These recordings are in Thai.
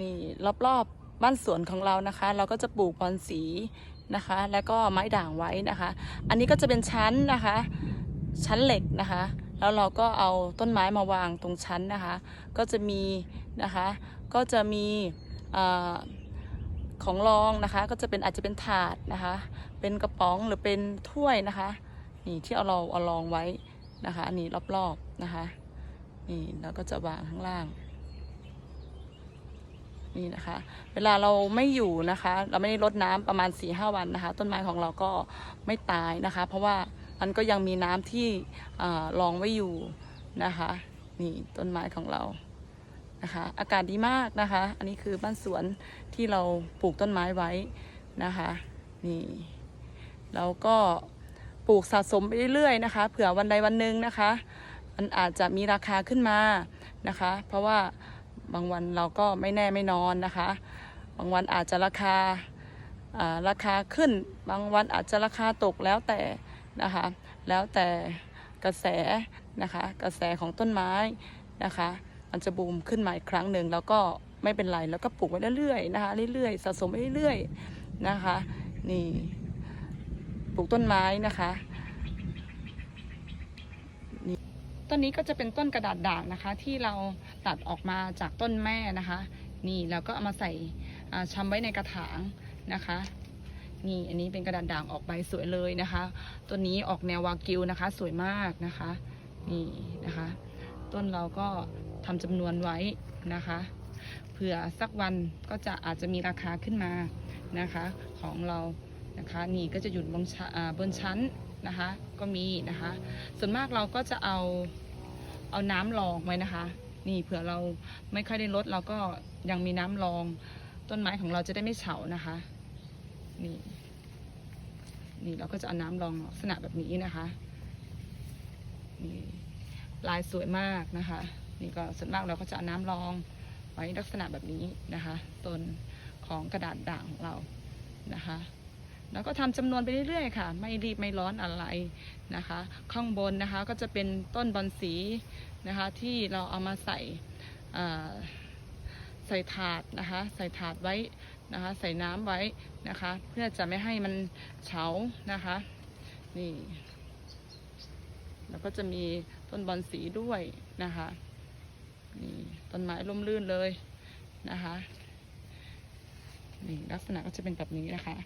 นี่รอบๆบ้านสวนของเรานะคะ เราก็จะปลูกบอนสีนะคะ แล้วก็ไม้ด่างไว้นะคะ อันนี้ก็จะเป็นชั้นนะคะ ชั้นเหล็กนะคะ แล้วเราก็เอาต้นไม้มาวางตรงชั้นนะคะ ก็จะมีนะคะ ก็จะมีของรองนะคะ ก็จะเป็นอาจจะเป็นถาดนะคะ เป็นกระป๋องหรือเป็นถ้วยนะคะ นี่ที่เอาเราเอารองไว้นะคะ นี่รอบๆนะคะ นี่แล้วก็จะวางข้างล่าง นี่นะคะ เวลาเราไม่อยู่นะคะ เราไม่ได้รดน้ำประมาณ4ีหวันนะคะ ต้นไม้ของเราก็ไม่ตายนะคะ เพราะว่ามันก็ยังมีน้ำที่รองไว้อยู่นะคะ นี่ต้นไม้ของเรานะคะ อากาศดีมากนะคะ อันนี้คือบ้านสวนที่เราปลูกต้นไม้ไว้นะคะ นี่แล้วก็ปลูกสะสมไปเรื่อยๆนะคะ เผื่อวันใดวันหนึ่งนะคะ มันอาจจะมีราคาขึ้นมานะคะ เพราะว่า บางวันเราก็ไม่แน่ไม่นอนนะคะ บางวันอาจจะราคาราคาขึ้น บางวันอาจจะราคาตกแล้วแต่นะคะ แล้วแต่กระแสนะคะ กระแสของต้นไม้นะคะ มันจะบูมขึ้นมาอีกครั้งหนึ่งแล้วก็ไม่เป็นไร แล้วก็ปลูกไว้เรื่อยๆนะคะ เรื่อยๆ สะสมไปเรื่อยๆนะคะ นี่ ปลูกต้นไม้นะคะ ต้นนี้ก็จะเป็นต้นกระดาษด่างนะคะ ที่เราตัดออกมาจากต้นแม่นะคะ นี่แล้วก็เอามาใส่อ่าชำไว้ในกระถางนะคะนี่อันนี้เป็นกระดาษด่างออกใบสวยเลยนะคะ ต้นนี้ออกแนววากิวนะคะ สวยมากนะคะนี่นะคะ ต้นเราก็ทำจำนวนไว้นะคะเผื่อสักวันก็จะอาจจะมีราคาขึ้นมานะคะของเรานะคะนี่ก็จะอยู่บนบนชั้นนะคะ ก็มีนะคะ ส่วนมากเราก็จะเอา เอาน้ำรองไว้นะคะ นี่เผื่อเราไม่ค่อยได้ลดเราก็ยังมีน้ำรอง ต้นไม้ของเราจะได้ไม่เฉานะคะ นี่ นี่เราก็จะเอาน้ำรองลักษณะแบบนี้นะคะนี่ลายสวยมากนะคะ นี่ก็ส่วนมากเราก็จะเอาน้ำรองไว้ลักษณะแบบนี้นะคะต้นของกระดาษด่างของเรานะคะแล้วก็ทำจำนวนไปเรื่อยๆค่ะ ไม่รีบไม่ร้อนอะไรนะคะ ข้างบนนะคะก็จะเป็นต้นบอนสี นะคะที่เราเอามาใส่ใส่ถาดนะคะใส่ถาดไว้นะคะใส่น้ำไว้นะคะ เพื่อจะไม่ให้มันเฉานะคะนี่แล้วก็จะมีต้นบอนสีด้วยนะคะนี่ต้นไม้ร่มรื่นเลยนะคะนี่ลักษณะก็จะเป็นแบบนี้นะคะ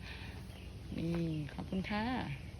นี่ขอบคุณค่ะ